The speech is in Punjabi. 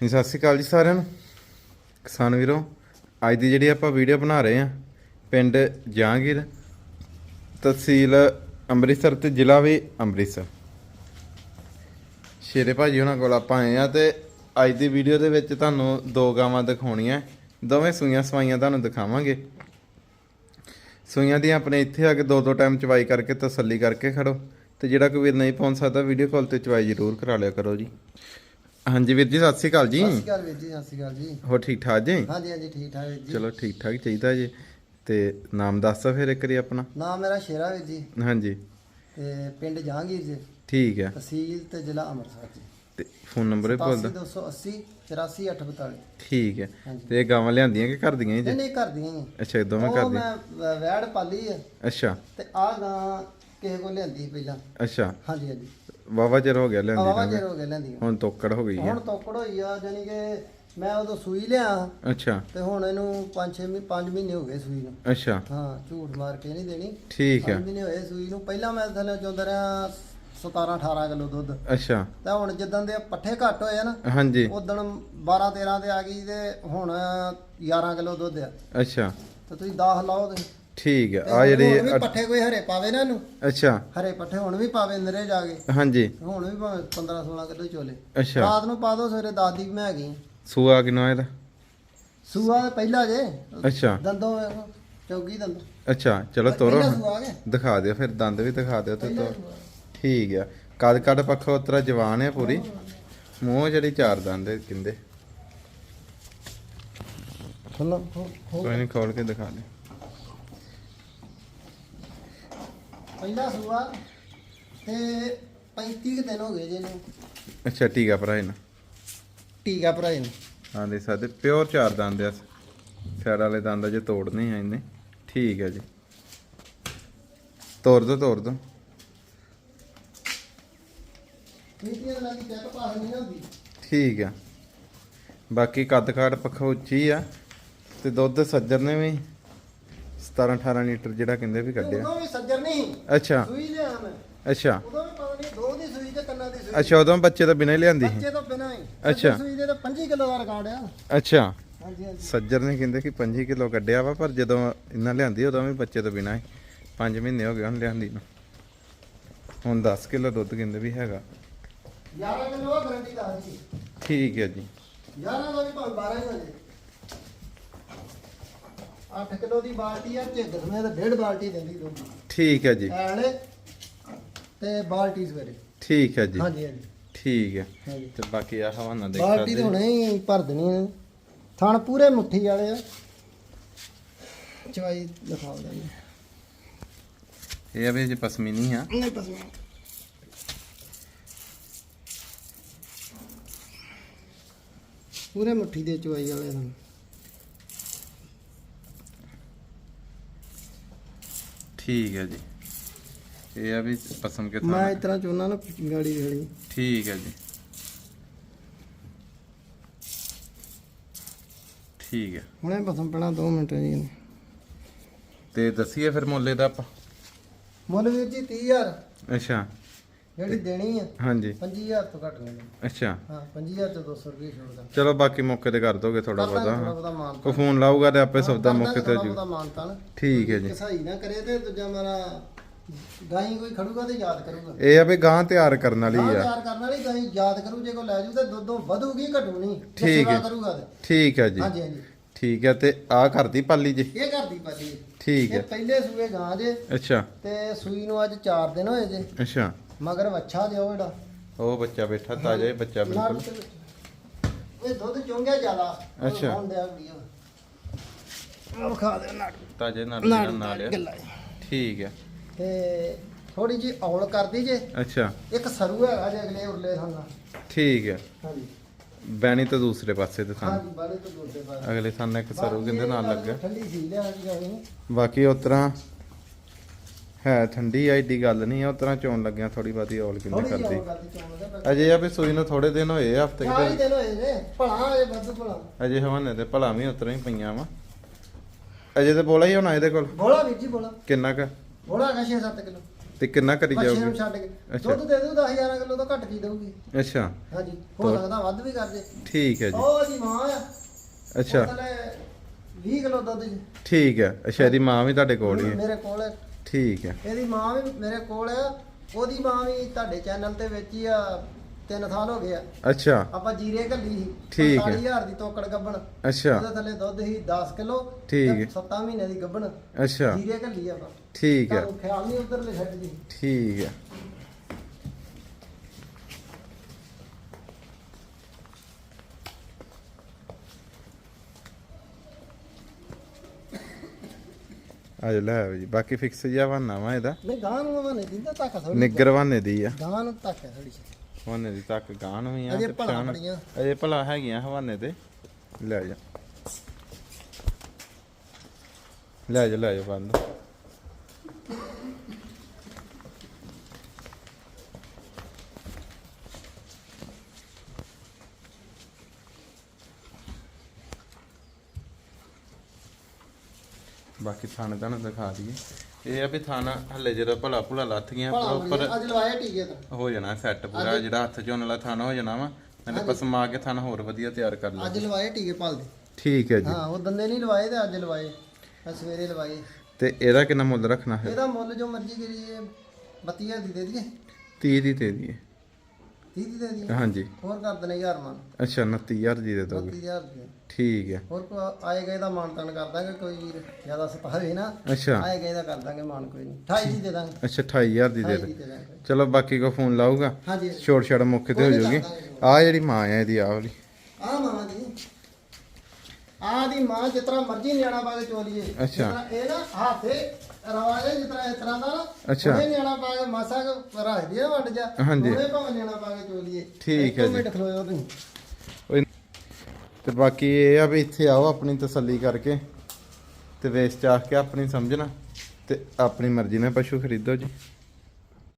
ਜੀ ਸਤਿ ਸ਼੍ਰੀ ਅਕਾਲ ਜੀ ਸਾਰਿਆਂ ਨੂੰ। ਕਿਸਾਨ ਵੀਰੋ, ਅੱਜ ਦੀ ਜਿਹੜੀ ਆਪਾਂ ਵੀਡੀਓ ਬਣਾ ਰਹੇ ਆ ਪਿੰਡ ਜਹਾਂਗੀਰ ਤਹਿਸੀਲ ਅੰਮ੍ਰਿਤਸਰ ਤੇ ਜ਼ਿਲ੍ਹਾ ਵੀ ਅੰਮ੍ਰਿਤਸਰ। ਸ਼ੇਰੇ ਭਾਜੀ ਉਹਨਾਂ ਕੋਲ ਆਪਾਂ ਆਏ ਆ ਤੇ ਅੱਜ ਦੀ ਵੀਡੀਓ ਦੇ ਵਿੱਚ ਤੁਹਾਨੂੰ ਦੋ ਗਾਵਾਂ ਦਿਖਾਉਣੀਆਂ। ਦੋਵੇਂ ਸੂਈਆਂ ਸਵਾਈਆਂ ਤੁਹਾਨੂੰ ਦਿਖਾਵਾਂਗੇ। ਸੂਈਆਂ ਦੀ ਆਪਣੇ ਇੱਥੇ ਆ ਕੇ ਦੋ ਦੋ ਟਾਈਮ ਚਵਾਈ ਕਰਕੇ ਤਸੱਲੀ ਕਰਕੇ ਖੜੋ ਤੇ ਜਿਹੜਾ ਕੋਈ ਵੀਰ ਨਹੀਂ ਪਹੁੰਚ ਸਕਦਾ ਵੀਡੀਓ ਕਾਲ ਤੇ ਚਵਾਈ ਜ਼ਰੂਰ ਕਰਾ ਲਿਆ ਕਰੋ ਜੀ। ਹਾਂਜੀ ਵੀਰ ਜੀ ਸਤਿ ਸ਼੍ਰੀ ਅਕਾਲ ਜੀ। ਸਤਿ ਸ਼੍ਰੀ ਅਕਾਲ ਵੀਰ ਜੀ ਸਤਿ ਸ਼੍ਰੀ ਅਕਾਲ ਜੀ। ਹੋਰ ਠੀਕ ਠਾਕ ਜੀ? ਹਾਂਜੀ ਹਾਂਜੀ ਠੀਕ ਠਾਕ ਵੀਰ ਜੀ। ਚਲੋ ਠੀਕ ਠਾਕ ਚਾਹੀਦਾ ਜੀ। ਤੇ ਨਾਮ ਦੱਸੋ ਫਿਰ ਇੱਕ ਵਾਰੀ ਆਪਣਾ। ਨਾਮ ਮੇਰਾ ਸ਼ੇਰਾ ਵੀਰ ਜੀ। ਹਾਂਜੀ। ਤੇ ਪਿੰਡ ਜਹਾਂਗੀਰ ਜੀ। ਠੀਕ ਹੈ। ਤਹਿਸੀਲ ਤੇ ਜ਼ਿਲ੍ਹਾ ਅੰਮ੍ਰਿਤਸਰ ਜੀ। ਤੇ ਫੋਨ ਨੰਬਰ ਹੀ ਬੋਲਦਾ 280 84842 ਠੀਕ ਹੈ। ਤੇ ਇਹ ਗਾਵਾਂ ਲਿਆਂਦੀਆਂ ਕਿ ਘਰ ਦੀਆਂ ਹੀ ਨਹੀਂ ਜੀ ਨਹੀਂ ਘਰ ਦੀਆਂ ਹੀ ਅੱਛਾ ਦੋਵੇਂ ਘਰ ਦੀਆਂ ਮੈਂ ਵ- ਵੈੜ ਪਾਲੀ ਹੈ ਅੱਛਾ। ਤੇ ਆ ਗਾਂ ਕਿਸੇ ਕੋਲ ਲਿਆਂਦੀ ਪਹਿਲਾਂ। ਅੱਛਾ। ਹਾਂਜੀ ਹਾਂਜੀ। ਵਾਵਾ ਚਿਰ ਹੋ ਗਿਆ ਆਵਾ ਲਿਆਂਦੀ ਚਿਰ ਹੋ ਗਿਆ ਲਿਆਂਦੀ। ਹੁਣ ਤੋਕੜ ਹੋ ਗਈ ਹੈ। ਹੁਣ ਤੋਕੜ ਹੋਈ ਆ ਜਾਨੀ ਕਿ ਮੈਂ ਉਦੋਂ ਸੂਈ ਲਿਆ। ਅੱਛਾ। ਤੇ ਹੁਣ ਇਹਨੂੰ 5-6 ਮਹੀਨੇ 5 ਮਹੀਨੇ ਹੋ ਗਏ ਸੂਈ ਨੂੰ। ਅੱਛਾ। ਹਾਂ ਝੂਠ ਮਾਰ ਕੇ ਨਹੀਂ ਦੇਣੀ। ਠੀਕ ਹੈ 5 ਮਹੀਨੇ ਹੋਏ ਸੂਈ ਨੂੰ। ਪਹਿਲਾਂ ਮੈਂ ਥੱਲੇ ਚੋਂਦਾ ਰਿਹਾ 17 18 ਕਿਲੋ ਦੁੱਧ। ਅੱਛਾ। ਤਾਂ ਹੁਣ ਜਿੱਦਾਂ ਦੇ ਪੱਠੇ ਘੱਟ ਹੋਏ ਆ ਨਾ ਹਾਂਜੀ। ਉਦੋਂ 12 13 ਤੇ ਆ ਗਈ ਤੇ ਹੁਣ 11 ਕਿਲੋ ਦੁੱਧ ਆ। ਅੱਛਾ। ਤੇ ਤੁਸੀਂ 10 ਲਾਓ ਤੇ ਠੀਕ ਆ ਹੁਣ ਜਿਹੜੀ ਵੀ ਪੱਠੇ ਕੋਈ ਹਰੇ ਪਾਵੇ ਨਾ ਇਹਨੂੰ? ਅੱਛਾ। ਹਰੇ ਪੱਠੇ ਹੁਣ ਵੀ ਪਾਵੇ ਨਰੇ ਜਾ ਕੇ। ਹਾਂਜੀ। ਹੁਣ ਵੀ ਭਾਵੇਂ 15 16 ਕਿਲੋ ਚੋਲੇ। ਅੱਛਾ। ਰਾਤ ਨੂੰ ਪਾ ਦੋ ਸਵੇਰੇ 10 ਦੀ ਮੈਂ ਹੈਗੀ। ਸੂਆ ਕਿਨੋ ਇਹਦਾ? ਸੂਆ ਪਹਿਲਾ ਜੇ। ਅੱਛਾ। ਦੰਦੋਂ ਵੇਖੋ ਚੌਗੀ ਦੰਦ। ਅੱਛਾ ਚਲੋ ਤੋਰੋ। ਦਿਖਾ ਦਿਓ ਫਿਰ ਦੰਦ ਵੀ ਦਿਖਾ ਦਿਓ ਤੇ ਤੋਰ। ਠੀਕ ਆ। ਕੱਦ ਕੱਦ ਪੱਖੋਂ ਉਤਰਾ ਜਵਾਨ ਹੈ ਪੂਰੀ ਮੂੰਹ ਜਿਹੜੀ ਚਾਰ ਦੰਦ ਹੈ ਕਿੰਦੇ? ਖੋਲੋ ਖੋ- ਖੋ- ਕੋਈ ਨਹੀਂ ਖੋਲ ਕੇ ਦਿਖਾ ਦੇ ਪਹਿਲਾ ਸੂਆ ਤੇ 35 ਕੁ ਦਿਨ ਹੋ ਗਏ ਜੇ ਨੂੰ ਅੱਛਾ ਟੀਕਾ ਭਰਾ ਇਹਨਾਂ ਟੀਕਾ ਭਰਾਏ ਨੂੰ। ਹਾਂ ਦੇ ਸਕਦੇ ਪਿਓਰ ਚਾਰ ਦੰਦ ਆ। ਸਾਈਡ ਵਾਲੇ ਦੰਦ ਜੇ ਤੋੜਨੇ ਆ ਇਹਨੇ। ਠੀਕ ਹੈ ਜੀ। ਤੋੜ ਦੋ ਤੋੜ ਦੋ। ਨੀਤੀਆਂ ਦੇ ਨਾਲ ਚੈੱਕ ਪਾਸ ਨਹੀਂ ਹੁੰਦੀ। ਠੀਕ ਆ। ਬਾਕੀ ਕੱਦ ਕਾਠ ਪੱਖੋਂ ਉੱਚੀ ਆ। ਤੇ ਦੁੱਧ ਸੱਜਰ ਨੇ ਵੀ। 17 18 ਲੀਟਰ ਜਿਹੜਾ ਕਹਿੰਦੇ ਵੀ ਕੱਢਿਆ। ਉਦੋਂ ਵੀ ਸੱਜਰ ਨਹੀਂ। ਅੱਛਾ। ਸੂਈ ਲਿਆ ਮੈਂ ਅੱਛਾ। ਉਦੋਂ ਵੀ ਪਤਾ ਨਹੀਂ ਦੋ ਦੀ ਸੂਈ ਤੇ ਕੰਨਾਂ ਦੀ ਸੂਈ। ਅੱਛਾ ਉਦੋਂ ਬੱਚੇ ਤਾਂ ਬਿਨਾਂ ਹੀ ਲਿਆਂਦੀ ਸੀ। ਬੱਚੇ ਤੋਂ ਬਿਨਾਂ ਹੀ। ਅੱਛਾ। ਸੱਜਰ ਸੂਈ ਦੇ ਤਾਂ 25 ਕਿਲੋ ਦਾ ਰਿਕਾਰਡ ਆ। ਅੱਛਾ। ਹਾਂਜੀ ਹਾਂਜੀ। ਸੱਜਰ ਨੇ ਕਹਿੰਦੇ ਕਿ 5 ਕਿਲੋ ਕੱਢਿਆ ਵਾ ਪਰ ਜਦੋਂ ਇਹਨਾਂ ਲਿਆਂਦੀ ਉਦੋਂ ਵੀ ਬੱਚੇ ਤੋਂ ਬਿਨਾਂ ਹੀ। 5 ਮਹੀਨੇ ਹੋ ਗਏ ਹੁਣ ਲਿਆਂਦੀ ਨੂੰ। ਹੁਣ 10 ਕਿਲੋ ਦੁੱਧ ਕਹਿੰਦੇ ਵੀ ਹੈਗਾ। 11 ਕਿਲੋ ਗਰੰਟੀ ਦਾ ਜੀ ਠੀਕ ਹੈ ਜੀ। 11 ਦਾ ਵੀ ਭਾਵੇਂ 12 ਹੀ ਹੋ ਜੇ। 8 ਕਿਲੋ ਦੀ ਬਾਲਟੀ ਆ ਝਿੱਗ ਸਮੇਂ ਤੇ ਡੇਢ ਬਾਲਟੀ ਦਿੰਦੀ ਦੁੱਧ ਠੀਕ ਹੈ ਜੀ। ਐਲੇ ਤੇ ਬਾਲਟੀ ਸਵੇਰੇ। ਠੀਕ ਹੈ ਜੀ। ਹਾਂਜੀ ਹਾਂਜੀ। ਠੀਕ ਹੈ। ਹਾਂਜੀ। ਤੇ ਬਾਕੀ ਆ ਹਵਾਨਾ ਦੇਖ ਬਾਲਟੀ ਸਕਦੇ ਤੇ ਹੁਣੇ ਹੀ ਭਰ ਦੇਣੀ ਆ। ਥਣ ਪੂਰੇ ਮੁੱਠੀ ਵਾਲੇ ਆ। ਚਵਾਈ ਦਿਖਾਓ ਦਾ ਇਹ ਆ ਵੀ ਜੇ ਪਸਮੀ ਨਹੀਂ ਆ। ਨਹੀਂ ਪਸੰਦ ਪੂਰੇ ਮੁੱਠੀ ਦੇ ਚਵਾਈ ਵਾਲੇ ਹਨ ਠੀਕ ਹੈ ਜੀ। ਇਹ ਆ ਵੀ ਪਸਮ ਕੇ ਮੈਂ ਥਾਂ ਇਸ ਤਰ੍ਹਾਂ ਚਾਹੁੰਦਾ ਨਾ ਗਾੜੀ ਗਾੜੀ। ਠੀਕ ਹੈ ਜੀ। ਠੀਕ ਹੈ। ਹੁਣੇ ਪਸੰਦ ਪੈਣਾ 2 ਮਿੰਟ ਜੀ। ਇਹਨੇ। ਤੇ ਦੱਸੀਏ ਫਿਰ ਮੁੱਲੇ ਦਾ ਆਪਾਂ। ਮੁੱਲ ਵੀਰ ਜੀ 30000 ਅੱਛਾ। ਜਿਹੜੀ ਦੇਣੀ ਆ ਹਾਂਜੀ। 25000 ਤੋਂ ਘੱਟ ਨਹੀਂ ਦੇਣੀ। ਅੱਛਾ। ਹਾਂ 25000 ਤੋਂ 200 ਰੁਪਏ ਛੋੜਦਾ ਚਲੋ ਬਾਕੀ ਮੌਕੇ ਤੇ ਕਰ ਦੋਗੇ ਥੋੜਾ ਬਹੁਤਾ ਮਾਨ ਕੋ ਫੋਨ ਲਾਊਗਾ ਤੇ ਆਪੇ ਸੌਦਾ ਮੌਕੇ ਤੇ ਹੋ ਜੂ ਠੀਕ ਹੈ ਜੀ। ਕਸਾਈ ਨਾ ਕਰੇ ਤੇ ਦੂਜਾ ਮੇਰਾ ਗਾਈ ਕੋਈ ਖੜੂਗਾ ਤੇ ਯਾਦ ਕਰੂਗਾ। ਇਹ ਆ ਵੀ ਗਾਂ ਤਿਆਰ ਕਰਨ ਵਾਲੀ ਹਾਂ ਆ। ਤਿਆਰ ਕਰਨ ਵਾਲੀ ਗਾਈ ਯਾਦ ਕਰੂ ਜੇ ਕੋ ਲੈ ਜੂ ਤੇ ਦੁੱਧੋਂ ਵਧੂਗੀ ਘਟੂ ਨਹੀਂ ਜੇ ਠੀਕ ਹੈ। ਕਰੂਗਾ ਤੇ। ਠੀਕ ਹੈ ਜੀ। ਹਾਂਜੀ ਹਾਂਜੀ। ਠੀਕ ਹੈ ਤੇ ਆ ਕਰਦੀ ਪਾਲੀ ਜੀ? ਇਹ ਘਰ ਦੀ ਪਾਜੀ ਠੀਕ ਇਹ ਹੈ ਪਹਿਲੇ ਸੂਏ ਗਾਂ ਜੇ। ਅੱਛਾ। ਤੇ ਸੂਈ ਨੂੰ ਅੱਜ 4 ਦਿਨ ਹੋਏ ਜੇ। ਅੱਛਾ। ਮਗਰ ਵੱਛਾ ਦਿਓ ਜਿਹੜਾ ਉਹ ਬੱਚਾ ਬੈਠਾ ਤਾਜ਼ਾ ਹੀ ਬੱਚਾ ਬਿਲਕੁਲ। ਇਹ ਦੁੱਧ ਚੁੰਗਿਆ ਜ਼ਿਆਦਾ। ਅੱਛਾ। ਉਹ ਖਾ ਦੇ ਨੜ ਤਾਜ਼ੇ ਨਾਲ ਨਾਲ ਆ। ਗੱਲਾਂ ਠੀਕ ਹੈ ਤੇ ਥੋੜੀ ਜੀ ਔਲ ਕਰਦੀ ਜੇ। ਅੱਛਾ। ਇੱਕ ਸਰੂ ਹੈਗਾ ਜੇ ਅਗਲੇ ਉਰਲੇ ਥਾਂ ਠੀਕ ਹੈ ਹਾਂਜੀ। ਬੈਣੀ ਤਾਂ ਦੂਸਰੇ ਪਾਸੇ ਤੇ ਥਾਂ। ਹਾਂਜੀ ਬਾਲੇ ਤੋਂ ਦੂਸਰੇ ਪਾਸੇ। ਅਗਲੇ ਥਾਂ ਇੱਕ ਸਰੂ ਕਹਿੰਦੇ ਨਾਲ ਲੱਗਾ। ਠੰਡੀ ਸੀ ਲਿਆ ਜੀ ਬਾਕੀ ਉਸ ਤਰ੍ਹਾਂ ਹੈ ਠੰਡੀ ਆ ਏਡੀ ਗੱਲ ਨਹੀਂ ਆ ਉਸ ਤਰ੍ਹਾਂ ਚੋਣ ਲੱਗਿਆ ਥੋੜੀ ਬਾਤੀ ਔਲ ਕਿੰਨੇ ਕਰਦੀ। ਦਾ ਅਜੇ ਆ ਵੀ ਸੂਈ ਨੂੰ ਥੋੜੇ ਦਿਨ ਹੋਏ ਆ ਹਫ਼ਤੇ ਚਾਰ ਹੀ ਕੁ ਦਿਨ ਹੋਏ ਨੇ ਭਲਾ ਇਹ ਵਾਧੂ ਭਲਾ। ਅਜੇ ਹਵਾਨੇ ਤੇ ਭਲਾ ਵੀ ਉਤਰਾਂ ਹੀ ਪਈਆਂ ਵਾ। ਅਜੇ ਤੇ ਬੋਲਾ ਹੀ ਹੋਣਾ ਇਹਦੇ ਕੋਲ? ਬੋਲਾ ਵੀਰ ਜੀ ਬੋਲਾ। ਕਿੰਨਾ ਕ? ਬੋਲਾ ਹੈਗਾ 6-7 ਕਿਲੋ। ਤੇ ਕਿੰਨਾ ਕਰੀ ਜਾਓਗੇ ਛੱਡ ਕੇ। ਅੱਛਾ। ਦੁੱਧ ਦੇ ਦੂ 10 11 ਕਿਲੋ ਤੋਂ ਘੱਟ ਕੀ ਦਊਗੀ। ਅੱਛਾ। ਹਾਂਜੀ ਹੋ? ਸਕਦਾ ਵੱਧ ਵੀ ਕਰ ਜੇ ਠੀਕ ਹੈ ਜੀ। ਉਹ ਜੀ ਮਾਂ ਆ। ਅੱਛਾ। ਉਹ ਥੱਲੇ 20 ਕਿਲੋ ਦੁੱਧ ਜੀ। ਠੀਕ ਹੈ। ਅੱਛਾ ਇਹਦੀ ਮਾਂ ਵੀ ਤੁਹਾਡੇ ਕੋਲ ਹੀ ਹੈ। ਮੇਰੇ ਕੋਲ ਹੈ। ਠੀਕ ਹੈ। ਇਹਦੀ ਮਾਂ ਵੀ ਮੇਰੇ ਕੋਲ ਆ ਉਹਦੀ ਮਾਂ ਵੀ ਤੁਹਾਡੇ ਚੈਨਲ ਤੇ ਵਿੱਚ ਹੀ ਆ 3 ਸਾਲ ਹੋ ਗਏ ਆ। ਅੱਛਾ। ਆਪਾਂ ਜੀਰੇ ਘੱਲੀ ਸੀ ਠੀਕ ਹੈ। 45000 ਦੀ ਤੋਕੜ ਗੱਬਣ। ਅੱਛਾ। ਉਹਦੇ ਥੱਲੇ ਦੁੱਧ ਸੀ 10 ਕਿਲੋ ਠੀਕ ਹੈ। 7 ਮਹੀਨੇ ਦੀ ਗੱਬਣ। ਅੱਛਾ। ਜੀਰੇ ਘੱਲੀ ਆਪਾਂ। ਠੀਕ ਹੈ। ਖਿਆਲ ਨਹੀਂ ਉਧਰਲੇ ਛੱਡ ਜੀ ਠੀਕ ਹੈ। ਆ ਲੈ ਆਓ ਜੀ ਬਾਕੀ ਫਿਕਸ ਜਿਹਾ ਬਹਾਨਾ ਵਾ ਇਹਦਾ। ਨਹੀਂ ਗਾਂ ਨੂੰ ਨਹੀਂ ਦਿੰਦਾ ਤੱਕ ਥੋੜੀ ਨਿੱਗਰ ਬਹਾਨੇ ਦੀ ਆ। ਗਾਂ ਨੂੰ ਤੱਕ ਹੈ ਥੋੜੀ ਹਵਾਨੇ ਦੀ ਤੱਕ ਗਾਣ ਵੀ ਆ ਅਜੇ ਤੇ ਭਲਾ ਪਛਾਣ- ਬੜੀਆਂ। ਅਜੇ ਭਲਾ ਹੈਗੀਆਂ ਹਵਾਨੇ ਤੇ। ਲੈ ਜਾ। ਲੈ ਜਾ ਲੈ ਜਾ ਬੰਦ। ਬਾਕੀ ਥਾਣੇ ਤੁਹਾਨੂੰ ਦਿਖਾ ਦਈਏ। ਇਹ ਆ ਵੀ ਥਾਣਾ ਹੱਲੇ ਜਿਹੜਾ ਭਲਾ ਭੁਲਾ ਲੱਥ ਗਿਆ ਪ੍ਰੋਪਰ। ਅੱਜ ਲਵਾਏ ਟੀਕੇ ਤਾਂ। ਹੋ ਜਾਣਾ ਸੈੱਟ ਪੂਰਾ ਜਿਹੜਾ ਹੱਥ ਚੋਂ ਵਾਲਾ ਥਾਣਾ ਹੋ ਜਾਣਾ ਵਾ। ਮੈਂ ਪਸਮਾ ਕੇ ਥਾਣਾ ਹੋਰ ਵਧੀਆ ਤਿਆਰ ਕਰ ਲਾਂ ਅੱਜ ਲਵਾਏ ਟੀਕੇ ਪਾਲ ਦੇ ਠੀਕ ਹੈ ਜੀ। ਹਾਂ ਉਹ ਦੰਦੇ ਨਹੀਂ ਲਵਾਏ ਤੇ ਅੱਜ ਲਵਾਏ। ਸਵੇਰੇ ਲਵਾਏ। ਤੇ ਇਹਦਾ ਕਿੰਨਾ ਮੁੱਲ ਰੱਖਣਾ ਹੈ ਇਹਦਾ ਮੁੱਲ ਜੋ ਮਰਜ਼ੀ ਕਰੀਏ 32000 ਦੀ ਦੇ ਦਈਏ। 30 ਦੀ ਦੇ ਦਈਏ। 30 ਦੀ ਦੇ ਦਈਏ? ਹਾਂਜੀ। ਹੋਰ ਕਰ ਦਨੇ ਹਜ਼ਾਰ ਮਾਨ। ਅੱਛਾ 29000 ਦੀ ਦੇ ਦੋਗੇ। 32000 ਦੀ। ਠੀਕ ਹੈ। ਹੋਰ ਆਏ ਗਏ ਦਾ ਮਾਨ ਤਾਨ ਕਰ ਦਾਂਗੇ ਕੋਈ ਵੀਰ ਜ਼ਿਆਦਾ ਸਤਾਵੇ ਨਾ। ਅੱਛਾ। ਆਏ ਗਏ ਦਾ ਕਰ ਦਾਂਗੇ ਮਾਨ ਕੋਈ ਨਹੀਂ। 28 ਦੀ ਦੇ ਦਾਂਗੇ। ਅੱਛਾ 28000 ਦੀ ਦੇ 28 ਦੀ। ਦੇ ਦੇ ਦਾਂਗੇ। ਚਲੋ ਬਾਕੀ ਕੋ ਫੋਨ ਲਾਊਗਾ। ਹਾਂਜੀ। ਛੋੜ ਛੜ ਮੌਕੇ ਤੇ ਹੋ ਜਾਊਗੀ। ਆ ਜਿਹੜੀ ਮਾਂ ਹੈ ਇਹਦੀ ਆਹ ਵਾਲੀ। ਆ ਮਾਂ ਦੀ ਆ ਦੀ ਮਾਂ ਜਿਸ ਤਰ੍ਹਾਂ ਮਰਜ਼ੀ ਨਿਆਣਾ ਪਾ ਕੇ ਚੋਲੀਏ। ਜਿਸ। ਤਰ੍ਹਾਂ ਇਹ ਨਾ ਹਾਥੇ ਰਵਾਜੇ ਜਿਸ ਤਰ੍ਹਾਂ ਇਸ ਤਰ੍ਹਾਂ ਦਾ ਨਾ ਅੱਛਾ। ਉਹਨੇ ਨਿਆਣਾ ਪਾ ਕੇ ਮਾਸਾ ਰੱਖ ਦਿਆ ਵੰਡ ਜਾ। ਉਹਨੇ ਭਾਵੇਂ ਨਿਆਣਾ ਪਾ ਕੇ ਚੋਲੀਏ। ਠੀਕ ਹੈ ਇੱਕ ਜੀ। ਮਿੰਟ ਖਲੋਇਓ ਤੁਸੀਂ। ਤੇ ਬਾਕੀ ਇਹ ਆ ਵੀ ਇੱਥੇ ਆਓ ਆਪਣੀ ਤਸੱਲੀ ਕਰਕੇ ਤੇ ਵੇਚ ਚਾਹ ਕੇ ਆਪਣੀ ਸਮਝਣਾ ਤੇ ਆਪਣੀ ਮਰਜ਼ੀ ਨਾਲ ਪਸ਼ੂ ਖਰੀਦੋ ਜੀ।